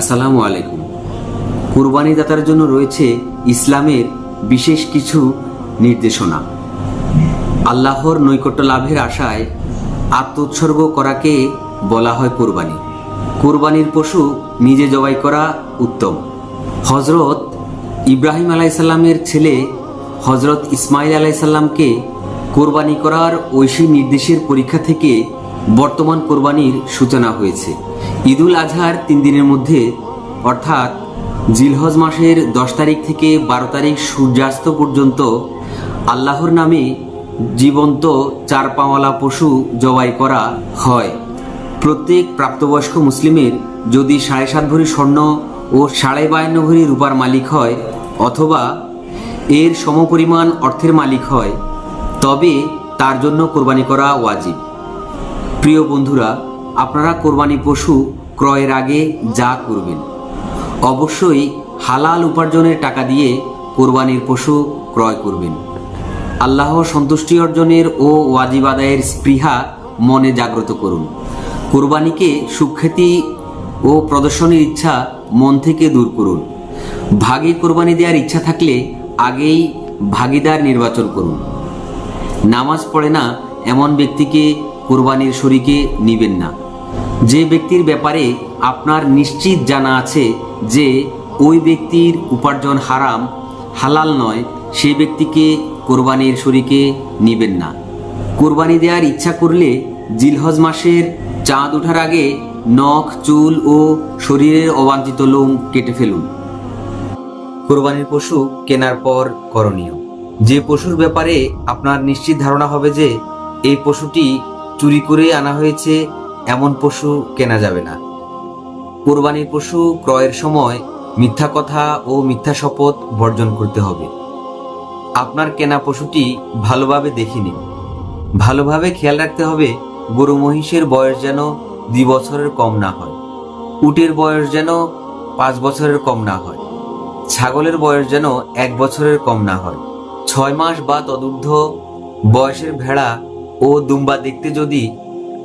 আসসালামু আলাইকুম। কুরবানি দাতার জন্য রয়েছে ইসলামের বিশেষ কিছু নির্দেশনা। আল্লাহর নৈকট্য লাভের আশায় আত্মোৎসর্গ করাকে বলা হয় কোরবানি। কোরবানির পশু নিজে জবাই করা উত্তম। হজরত ইব্রাহিম আলাইসাল্লামের ছেলে হজরত ইসমাইল আলাইসাল্লামকে কোরবানি করার ঐশী নির্দেশের পরীক্ষা থেকে বর্তমান কোরবানির সূচনা হয়েছে। ঈদুল আজহার তিন দিনের মধ্যে, অর্থাৎ জিলহজ মাসের দশ তারিখ থেকে বারো তারিখ সূর্যাস্ত পর্যন্ত আল্লাহর নামে জীবন্ত চার পাওয়ালা পশু জবাই করা হয়। প্রত্যেক প্রাপ্তবয়স্ক মুসলিমের যদি সাড়ে সাত ভরি স্বর্ণ ও সাড়ে বায়ান্ন ভরি রূপার মালিক হয়, অথবা এর সমপরিমাণ অর্থের মালিক হয়, তবে তার জন্য কোরবানি করা ওয়াজিব। প্রিয় বন্ধুরা আপনারা কোরবানি পশু ক্রয়ের আগে যা করবেন। অবশ্যই হালাল উপার্জনের টাকা দিয়ে কোরবানির পশু ক্রয় করবেন। আল্লাহ সন্তুষ্টি অর্জনের ও ওয়াজিব আদায়ের স্পৃহা মনে জাগ্রত করুন। কোরবানিকে সুখ্যাতি ও প্রদর্শনের ইচ্ছা মন থেকে দূর করুন। ভাগে কোরবানি দেওয়ার ইচ্ছা থাকলে আগেই ভাগিদার নির্বাচন করুন। নামাজ পড়ে না এমন ব্যক্তিকে কোরবানির শরীকে নিবেন না। যে ব্যক্তির ব্যাপারে আপনার নিশ্চিত জানা আছে যে ওই ব্যক্তির উপার্জন হারাম, হালাল নয় সেই ব্যক্তিকে কোরবানির শরীকে নিবেন না। কোরবানি দেওয়ার ইচ্ছা করলে জিলহজ মাসের চাঁদ ওঠার আগে নখ, চুল ও শরীরের অবাঞ্ছিত লোম কেটে ফেলুন। কোরবানির পশু কেনার পর করণীয়। যে পশুর ব্যাপারে আপনার নিশ্চিত ধারণা হবে যে এই পশুটি চুরি করে আনা হয়েছে এমন পশু কেনা যাবে না। কোরবানির পশু ক্রয়ের সময় মিথ্যা কথা ও মিথ্যা শপথ বর্জন করতে হবে। আপনার কেনা পশুটি ভালোভাবে দেখে নিন। ভালোভাবে খেয়াল রাখতে হবে গরু মহিষের বয়স যেন দুই বছরের কম না হয়। উটের বয়স যেন পাঁচ বছরের কম না হয়। ছাগলের বয়স যেন এক বছরের কম না হয়। ছয় মাস বা তদূর্ধ্ব বয়সের ভেড়া ও দুম্বা দেখতে যদি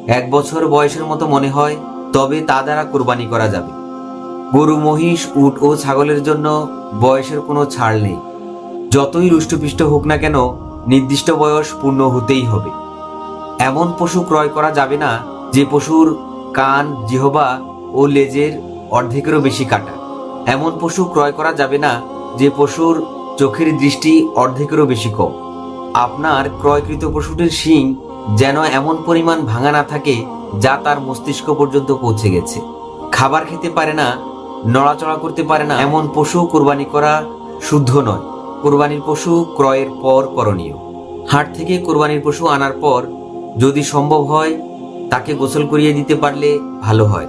এক বছর বয়সের মতো মনে হয়, তবে তা দ্বারা কোরবানি করা যাবে। গরু, মহিষ, উট ও ছাগলের জন্য বয়সের কোনো ছাড় নেই। যতই রুষ্টপুষ্ট হোক না কেন, নির্দিষ্ট বয়স পূর্ণ হতেই হবে। এমন পশু ক্রয় করা যাবে না, যে পশুর কান, জিহবা ও লেজের অর্ধেকেরও বেশি কাটা। এমন পশু ক্রয় করা যাবে না, যে পশুর চোখের দৃষ্টি অর্ধেকেরও বেশি কম। আপনার ক্রয়কৃত পশুটির শিং যেন এমন পরিমাণ ভাঙা না থাকে যা তার মস্তিষ্ক পর্যন্ত পৌঁছে গেছে। খাবার খেতে পারে না, নড়াচড়া করতে পারে না, এমন পশু কোরবানি করা শুদ্ধ নয়। কোরবানির পশু ক্রয়ের পর করণীয়। হাট থেকে কোরবানির পশু আনার পর যদি সম্ভব হয়, তাকে গোসল করিয়ে দিতে পারলে ভালো হয়।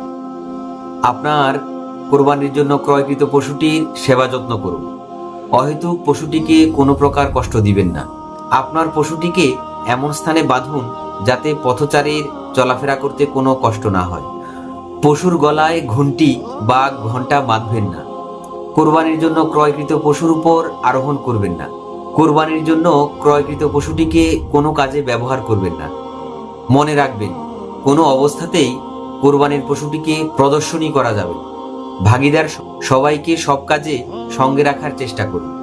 আপনার কোরবানির জন্য ক্রয়কৃত পশুটির সেবা যত্ন করুন। অহেতুক পশুটিকে কোনো প্রকার কষ্ট দিবেন না। আপনার পশুটিকে এমন স্থানে বাঁধুন যাতে পথচারীর চলাফেরা করতে কোনো কষ্ট না হয়। পশুর গলায় ঘন্টি বা ঘণ্টা বাঁধবেন না। কোরবানির জন্য ক্রয়কৃত পশুর উপর আরোহণ করবেন না। কোরবানির জন্য ক্রয়কৃত পশুটিকে কোনো কাজে ব্যবহার করবেন না। মনে রাখবেন, কোনো অবস্থাতেই কোরবানির পশুটিকে প্রদর্শনী করা যাবে ভাগিদার সবাইকে সব কাজে সঙ্গে রাখার চেষ্টা করুন।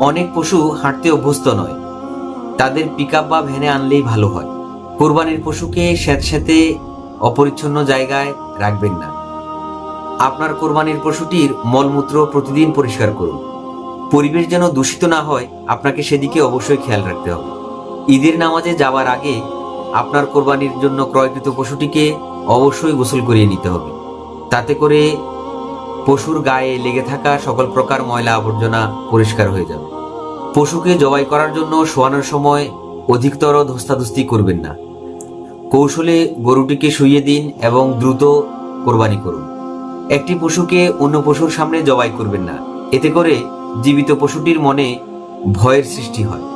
অনেক পশু হাঁটতে অভ্যস্ত নয়। তাদের পিক বা ভ্যানে আনলেই ভালো হয়। কোরবানির পশুকে স্যাঁতস্যাঁতে অপরিচ্ছন্ন জায়গায় রাখবেন না। আপনার কোরবানির পশুটির মলমূত্র প্রতিদিন পরিষ্কার করুন। পরিবেশ যেন দূষিত না হয়, আপনাকে সেদিকে অবশ্যই খেয়াল রাখতে হবে। ঈদের নামাজে যাওয়ার আগে আপনার কোরবানির জন্য ক্রয়কৃত পশুটিকে অবশ্যই গোসল করিয়ে নিতে হবে। তাতে করে পশুর গায়ে লেগে থাকা সকল প্রকার ময়লা আবর্জনা পরিষ্কার হয়ে যাবে। পশুকে জবাই করার জন্য শোয়ানোর সময় অধিকতর ধস্তাধস্তি করবেন না। কৌশলে গরুটিকে শুইয়ে দিন এবং দ্রুত কোরবানি করুন। একটি পশুকে অন্য পশুর সামনে জবাই করবেন না। এতে করে জীবিত পশুটির মনে ভয়ের সৃষ্টি হয়।